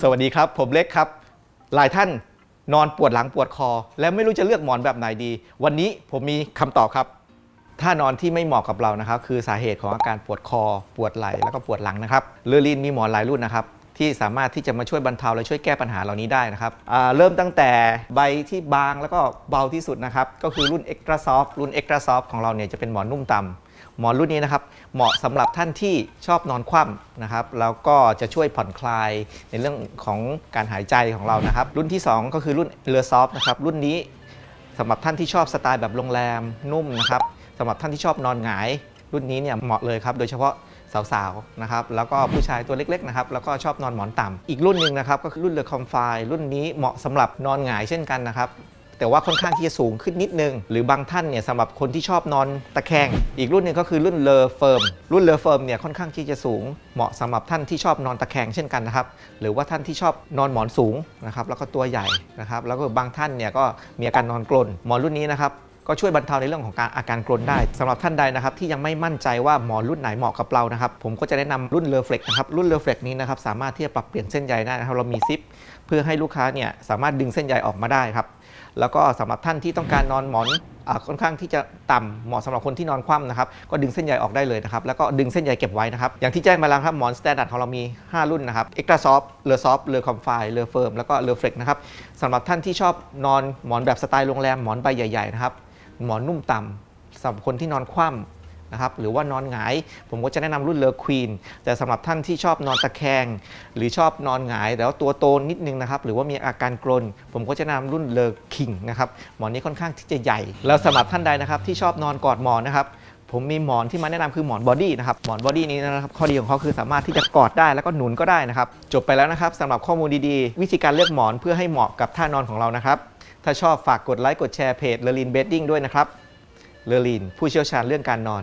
สวัสดีครับ ผมเล็กครับ หลายท่านนอนปวดหลังปวดคอ และไม่รู้จะเลือกหมอนแบบไหนดี วันนี้ผมมีคำตอบครับ ถ้านอนที่ไม่เหมาะกับเรานะครับ คือสาเหตุของอาการปวดคอ ปวดไหล่แล้วก็ปวดหลังนะครับเลอรีนมีหมอนหลายรุ่นนะครับ ที่สามารถที่จะมาช่วยบรรเทาและช่วยแก้ปัญหาเหล่านี้ได้นะครับเริ่มตั้งแต่ใบที่บางแล้วก็เบาที่สุดนะครับ ก็คือรุ่น Extra Soft รุ่น Extra Soft ของเราเนี่ยจะเป็นหมอนนุ่มต่ำหมอนรุ่นนี้นะครับ เหมาะสำหรับท่านที่ชอบนอนคว่ำนะครับ แล้วก็จะช่วยผ่อนคลายในเรื่องของการหายใจของเรานะครับ รุ่นที่ 2 ก็คือรุ่นเรือซอฟนะครับ รุ่นนี้สำหรับท่านที่ชอบสไตล์แบบโรงแรมนุ่มนะครับสำหรับท่านที่ชอบนอนหงาย รุ่นนี้เนี่ยเหมาะเลยครับ โดยเฉพาะ สาวๆนะครับแล้วก็ผู้ชายตัวเล็กๆนะครับแล้วก็ชอบนอนหมอนต่ำอีกรุ่นหนึ่งนะครับก็คือรุ่นเลอคอมไฟรุ่นนี้เหมาะสำหรับนอนหงายเช่นกันนะครับ แต่ว่าค่อนข้างที่จะสูงขึ้นนิดนึง หรือบางท่านเนี่ยสำหรับคนที่ชอบนอนตะแคง อีกรุ่นหนึ่งก็คือรุ่นเลอเฟิร์มรุ่นเลอเฟิร์มเนี่ยค่อนข้างที่จะสูง เหมาะสำหรับท่านที่ชอบนอนตะแคงเช่นกันนะครับ หรือว่าท่านที่ชอบนอนหมอนสูงนะครับแล้วก็ตัวใหญ่นะครับแล้วก็บางท่านเนี่ยก็มีอาการนอนกลนหมอนรุ่นนี้นะครับ ก็ช่วยบรรเทาในเรื่องของการอาการกรนได้สำหรับท่านใดนะครับที่ยังไม่มั่นใจว่าหมอนรุ่นไหนเหมาะกับเรานะครับผมก็จะแนะนำรุ่นเลอเฟล็กนะครับรุ่นเลอเฟล็กนี้นะครับสามารถที่จะปรับเปลี่ยนเส้นใยได้นะครับเรามีซิป เพื่อให้ลูกค้าเนี่ยสามารถดึงเส้นใยออกมาได้ครับแล้วก็สำหรับท่านที่ต้องการนอนหมอนค่อนข้างที่จะต่ำเหมาะสำหรับคนที่นอนคว่ำนะครับก็ดึงเส้นใยออกได้เลยนะครับแล้วก็ดึงเส้นใยเก็บไว้นะครับอย่างที่แจ้งมาแล้วครับหมอนสแตนดาร์ดของเรามี 5 รุ่นนะครับเอ็กซ์ตร้าซอฟเลอซอฟเลอคอมไฟเลอเฟิร์มแล้วก็เลอเฟล็กนะครับสำหรับท่านที่ชอบนอนหมอนแบบสไตล์โรงแรมหมอนใบใหญ่ๆนะครับ หมอนนุ่มต่ำสำหรับคนที่นอนคว่ำนะครับหรือว่านอนหงาย ผมก็จะแนะนำรุ่นเลอควีนแต่สำหรับท่านที่ชอบนอนตะแคง หรือชอบนอนหงายแล้วตัวโตนิดนึงนะครับหรือว่ามีอาการกรน ผมก็จะแนะนำรุ่นเลอคิงนะครับหมอนนี้ค่อนข้างที่จะใหญ่ แล้วสำหรับท่านใดนะครับที่ชอบนอนกอดหมอนนะครับ ผมมีหมอนที่มาแนะนำคือหมอนบอดี้นะครับหมอนบอดี้นี้นะครับข้อดีของเขาคือสามารถที่จะกอดได้แล้วก็หนุนก็ได้นะครับ จบไปแล้วนะครับสำหรับข้อมูลดีๆ วิธีการเลือกหมอนเพื่อให้เหมาะกับท่านอนของเรานะครับ ถ้าชอบฝากกดไลค์กดแชร์เพจเลอรินเบดดิ้งด้วยนะครับเลอรินผู้เชี่ยวชาญเรื่องการนอน